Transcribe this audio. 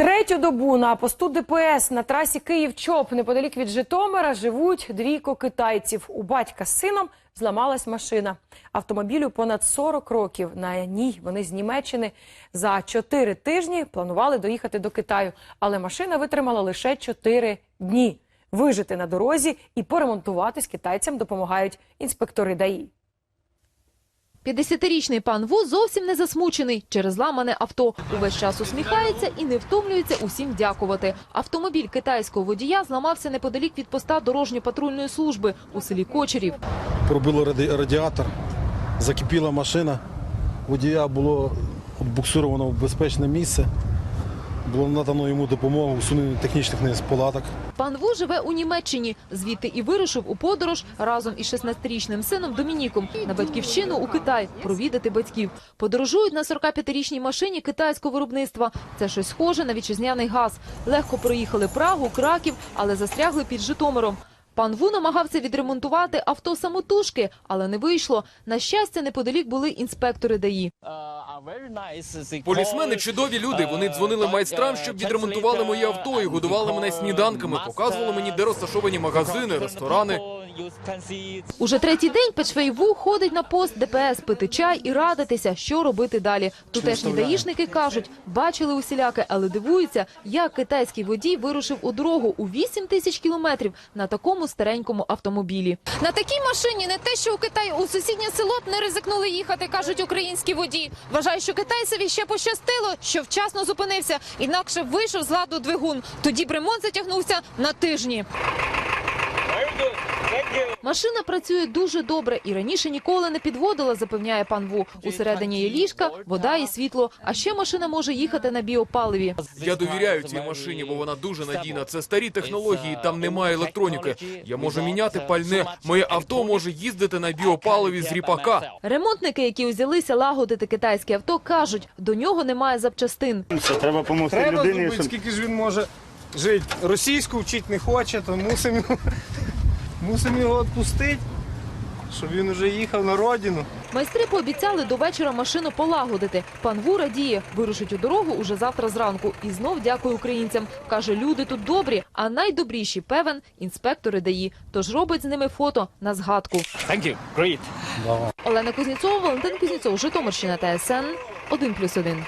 Третю добу на посту ДПС на трасі Київ-Чоп неподалік від Житомира живуть двійко китайців. У батька з сином зламалась машина. Автомобілю понад 40 років. На ній вони з Німеччини за 4 тижні планували доїхати до Китаю, але машина витримала лише 4 дні. Вижити на дорозі і поремонтуватись китайцям допомагають інспектори ДАІ. 50-річний пан Ву зовсім не засмучений через ламане авто. Увесь час усміхається і не втомлюється усім дякувати. Автомобіль китайського водія зламався неподалік від поста дорожньо-патрульної служби у селі Кочерів. пробило ради- радіатор, закипіла машина. Водія було буксировано в безпечне місце. Було надано йому допомогу усунення технічних неполадок. Пан Ву живе у Німеччині. Звідти і вирушив у подорож разом із 16-річним сином Домініком на батьківщину у Китай провідати батьків. Подорожують на 45-річній машині китайського виробництва. Це щось схоже на вітчизняний газ. Легко проїхали Прагу, Краків, але застрягли під Житомиром. Пан Ву намагався відремонтувати авто самотужки, але не вийшло. На щастя, неподалік були інспектори ДАІ. Полісмени чудові люди. Вони дзвонили майстрам, щоб відремонтували моє авто і годували мене сніданками, показували мені, де розташовані магазини, ресторани. Уже третій день Печвей Ву ходить на пост ДПС пити чай і радитися, що робити далі. Тутешні даїшники кажуть, бачили усіляке, але дивуються, як китайський водій вирушив у дорогу у 8 тисяч кілометрів на такому старенькому автомобілі. На такій машині не те, що у Китаї у сусіднє село не ризикнули їхати, кажуть українські водії. Вважаю, що китайцеві ще пощастило, що вчасно зупинився, інакше вийшов з ладу двигун. Тоді б ремонт затягнувся на тижні. Машина працює дуже добре і раніше ніколи не підводила, запевняє пан Ву. Усередині є ліжка, вода і світло. А ще машина може їхати на біопаливі. Я довіряю цій машині, бо вона дуже надійна. Це старі технології, там немає електроніки. Я можу міняти пальне. Моє авто може їздити на біопаливі з ріпака. Ремонтники, які узялися лагодити китайське авто, кажуть, до нього немає запчастин. Це треба допомогти Треба людині, зробити, скільки ж він може жити. Російську вчити не хоче, то мусимо мусимо його відпустити, щоб він уже їхав на родину. Майстри пообіцяли до вечора машину полагодити. Пан Ву радіє, вирушить у дорогу уже завтра зранку. І знов дякує українцям. Каже, люди тут добрі, а найдобріші, певен, інспектори ДАІ. Тож робить з ними фото на згадку. Thank you. Great. Олена Кузнєцова, Валентин Кузнєцов, Житомирщина, ТСН 1+,1.